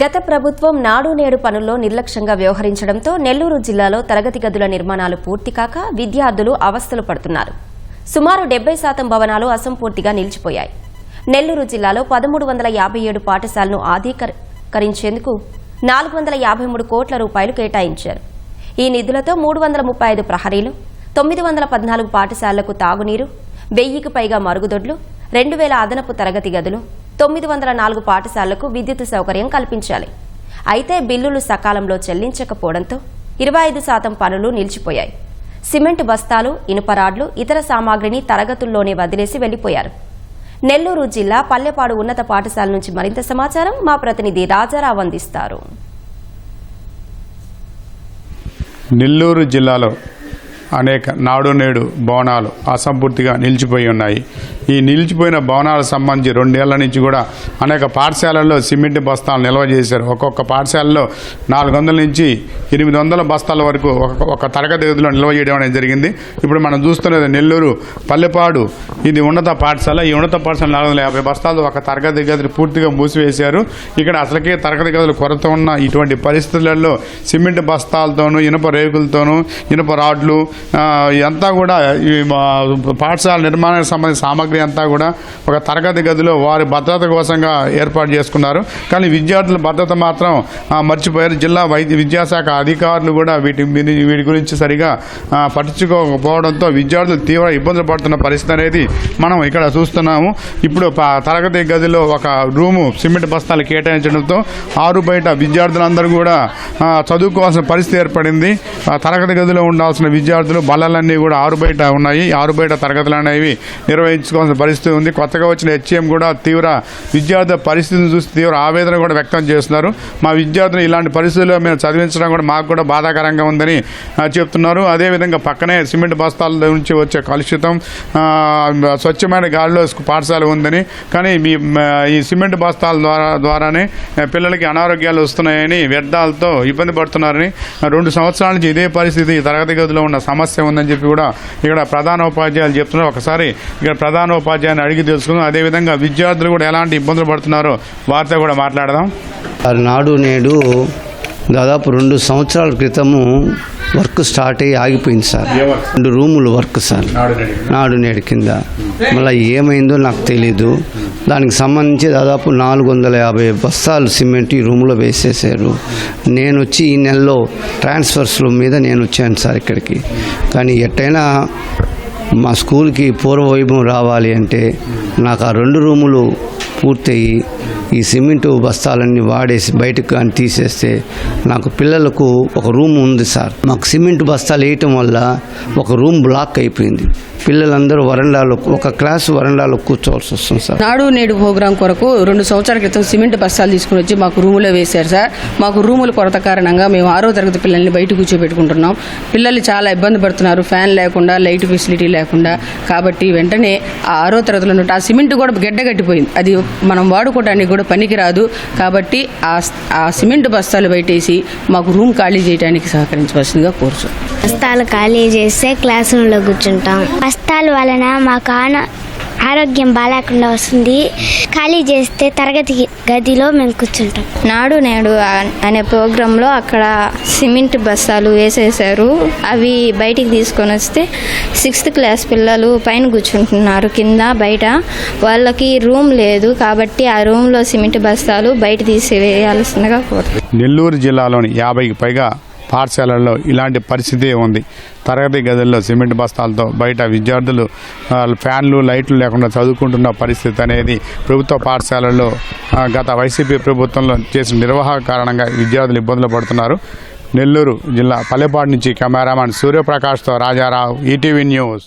గత ప్రభుత్వం నాడు నేడు పనుల్లో నిర్లక్ష్యంగా వ్యవహరించడంతో నెల్లూరు జిల్లాలో తరగతి గదుల నిర్మాణాలు పూర్తి కాక విద్యార్థులు అవస్థలు పడుతున్నారు. సుమారు డెబ్బై శాతం భవనాలు అసంపూర్తిగా నిలిచిపోయాయి. నెల్లూరు జిల్లాలో పదమూడు వందల యాభై ఏడు పాఠశాలను ఆధీకరించేందుకు నాలుగు వందల యాభై మూడు కోట్ల రూపాయలు కేటాయించారు. ఈ నిధులతో మూడు వందల ముప్పై ఐదు ప్రహరీలు తొమ్మిది వందల పద్నాలుగు పాఠశాలలకు తాగునీరు వెయ్యికి పైగా మరుగుదొడ్లు రెండు వేల అదనపు తరగతి గదులు తొమ్మిది వందల నాలుగు పాఠశాలలకు విద్యుత్ సౌకర్యం కల్పించాలి. అయితే బిల్లులు సకాలంలో చెల్లించకపోవడంతో ఇరవై ఐదు శాతం పనులు నిలిచిపోయాయి. సిమెంట్ బస్తాలు ఇనుప రాడ్లు ఇతర సామాగ్రిని తరగతుల్లోనే వదిలేసి వెళ్ళిపోయారు నెల్లూరు జిల్లా పల్లెపాడు ఉన్నత పాఠశాల నుంచి మరింత సమాచారం మా ప్రతినిధి రాజారావు అందిస్తారు. నెల్లూరు జిల్లాలో అనేక నాడు నేడు భవనాలు అసంపూర్తిగా నిలిచిపోయి ఉన్నాయి. ఈ నిలిచిపోయిన భవనాలకు సంబంధించి రెండేళ్ళ నుంచి కూడా అనేక పాఠశాలల్లో సిమెంట్ బస్తాలు నిల్వ చేశారు. ఒక్కొక్క పాఠశాలలో నాలుగు వందల నుంచి ఎనిమిది వందల బస్తాల వరకు ఒక ఒక తరగతి గదిలో నిల్వ చేయడం అనేది జరిగింది. ఇప్పుడు మనం చూస్తున్నది నెల్లూరు పల్లెపాడు. ఇది ఉన్నత పాఠశాల. ఈ ఉన్నత పాఠశాల నాలుగు వందల యాభై బస్తాలు ఒక తరగతి గదిని పూర్తిగా మూసివేశారు. ఇక్కడ అసలుకే తరగతి గదులు కొరత ఉన్న ఇటువంటి పరిస్థితులలో సిమెంట్ బస్తాలతోనూ ఇనుప రేకులతోనూ ఇనుప రాడ్లు ఇదంతా కూడా ఈ పాఠశాల నిర్మాణానికి సంబంధించిన సామాగ్రి అంతా కూడా ఒక తరగతి గదిలో వారి భద్రత కోసంగా ఏర్పాటు చేసుకున్నారు. కానీ విద్యార్థుల భద్రత మాత్రం మర్చిపోయారు. జిల్లా వైద్య విద్యాశాఖ అధికారులు కూడా వీటి వీటి గురించి సరిగా పట్టించుకోకపోవడంతో విద్యార్థులు తీవ్ర ఇబ్బందులు పడుతున్న పరిస్థితి అనేది మనం ఇక్కడ చూస్తున్నాము. ఇప్పుడు తరగతి గదిలో ఒక రూము సిమెంట్ బస్తాలు కేటాయించడంతో ఆరు బయట విద్యార్థులందరూ కూడా చదువుకోవాల్సిన పరిస్థితి ఏర్పడింది. తరగతి గదిలో ఉండాల్సిన విద్యార్థులు బల్లలన్నీ కూడా ఆరు బయట ఉన్నాయి. ఆరు బయట తరగతులు అనేవి నిర్వహించుకో నిర్వహించుకోవాల్సిన పరిస్థితి ఉంది. కొత్తగా వచ్చిన హెచ్ఎం కూడా తీవ్ర విద్యార్థుల పరిస్థితిని చూసి తీవ్ర ఆవేదన కూడా వ్యక్తం చేస్తున్నారు. మా విద్యార్థులు ఇలాంటి పరిస్థితుల్లో మేము చదివించడం కూడా మాకు కూడా బాధాకరంగా ఉందని చెప్తున్నారు. అదేవిధంగా పక్కనే సిమెంట్ బస్తాల నుంచి వచ్చే కలుషితం స్వచ్ఛమైన గాలిలో పాఠశాల ఉందని. కానీ మీ ఈ సిమెంట్ బస్తాల ద్వారా ద్వారానే పిల్లలకి అనారోగ్యాలు వస్తున్నాయని వ్యర్థాలతో ఇబ్బంది పడుతున్నారని రెండు సంవత్సరాల నుంచి ఇదే పరిస్థితి తరగతి గదిలో ఉన్న సమస్య ఉందని చెప్పి కూడా ఇక్కడ ప్రధాన ఉపాధ్యాయులు చెప్తున్నారు. ఒకసారి ఇక్కడ ప్రధాన ఉపాధ్యాయుని అడిగి తెలుసుకుందాం. అదేవిధంగా విద్యార్థులు కూడా ఎలాంటి ఇబ్బందులు పడుతున్నారో వారితో కూడా మాట్లాడదాం. నాడు నేడు దాదాపు రెండు సంవత్సరాల క్రితము వర్క్ స్టార్ట్ అయ్యి ఆగిపోయింది సార్? రెండు రూములు వర్క్ సార్. నాడు నేడు కింద. మళ్ళీ ఏమైందో నాకు తెలీదు. దానికి సంబంధించి దాదాపు నాలుగు వందల యాభై బస్తాలు సిమెంట్ ఈ రూమ్లో వేసేసారు నేను వచ్చి ఈ నెలలో ట్రాన్స్ఫర్స్ల మీద నేను వచ్చాను సార్ ఇక్కడికి. కానీ ఎట్టయినా మా స్కూల్కి పూర్వ వైభవం రావాలి అంటే నాకు ఆ రెండు రూములు పూర్తయి ఈ సిమెంటు బస్తాలన్నీ వాడేసి బయటకు కానీ తీసేస్తే నాకు పిల్లలకు ఒక రూమ్ ఉంది సార్. మాకు సిమెంట్ బస్తాలు వేయటం వల్ల ఒక రూమ్ బ్లాక్ అయిపోయింది. పిల్లలందరూ వరండాలో ఒక క్లాస్ వరండాలో కూర్చోవాల్సి వస్తుంది సార్. నాడు నేడు ప్రోగ్రాం కొరకు రెండు సంవత్సరాల క్రితం సిమెంట్ బస్తాలు తీసుకుని వచ్చి మాకు రూములో వేశారు సార్. మాకు రూముల కొరత కారణంగా మేము ఆరో తరగతి పిల్లల్ని బయట కూర్చోబెట్టుకుంటున్నాం. పిల్లలు చాలా ఇబ్బంది పడుతున్నారు. ఫ్యాన్ లేకుండా లైట్ ఫెసిలిటీ లేకుండా. కాబట్టి వెంటనే ఆ ఆరో తరగతిలో ఉన్నట్టు ఆ సిమెంట్ కూడా గడ్డగట్టిపోయింది అది మనం వాడుకోవడానికి కూడా పనికిరాదు. కాబట్టి ఆ ఆ సిమెంట్ బస్తాలు బయటేసి మాకు రూమ్ ఖాళీ చేయడానికి సహకరించవలసిందిగా కోరుచు. బస్తాలు ఖాళీ చేస్తే క్లాస్ రూమ్లో కూర్చుంటాం. బస్తాల వలన మాకు కాన ఆరోగ్యం బాగాలేకుండా వస్తుంది. ఖాళీ చేస్తే తరగతి గదిలో మేము కూర్చుంటాం. నాడు నేడు అనే ప్రోగ్రాంలో అక్కడ సిమెంట్ బస్తాలు వేసేసారు. అవి బయటికి తీసుకొని వస్తే సిక్స్త్ క్లాస్ పిల్లలు పైన కూర్చుంటున్నారు. కింద బయట వాళ్ళకి రూమ్ లేదు కాబట్టి ఆ రూమ్లో సిమెంట్ బస్తాలు బయట తీసివేయాల్సిందిగా కోరుతున్నాను నెల్లూరు జిల్లాలోని యాభైకి పైగా పాఠశాలల్లో ఇలాంటి పరిస్థితి ఉంది. తరగతి గదుల్లో సిమెంట్ బస్తాలతో బయట విద్యార్థులు ఫ్యాన్లు లైట్లు లేకుండా చదువుకుంటున్న పరిస్థితి అనేది ప్రభుత్వ పాఠశాలల్లో గత వైసీపీ ప్రభుత్వంలో చేసిన నిర్వహణ కారణంగా విద్యార్థులు ఇబ్బందులు పడుతున్నారు. నెల్లూరు జిల్లా పల్లెపాడు నుంచి కెమెరామాన్ సూర్యప్రకాష్తో రాజారావు ఈటీవీ న్యూస్.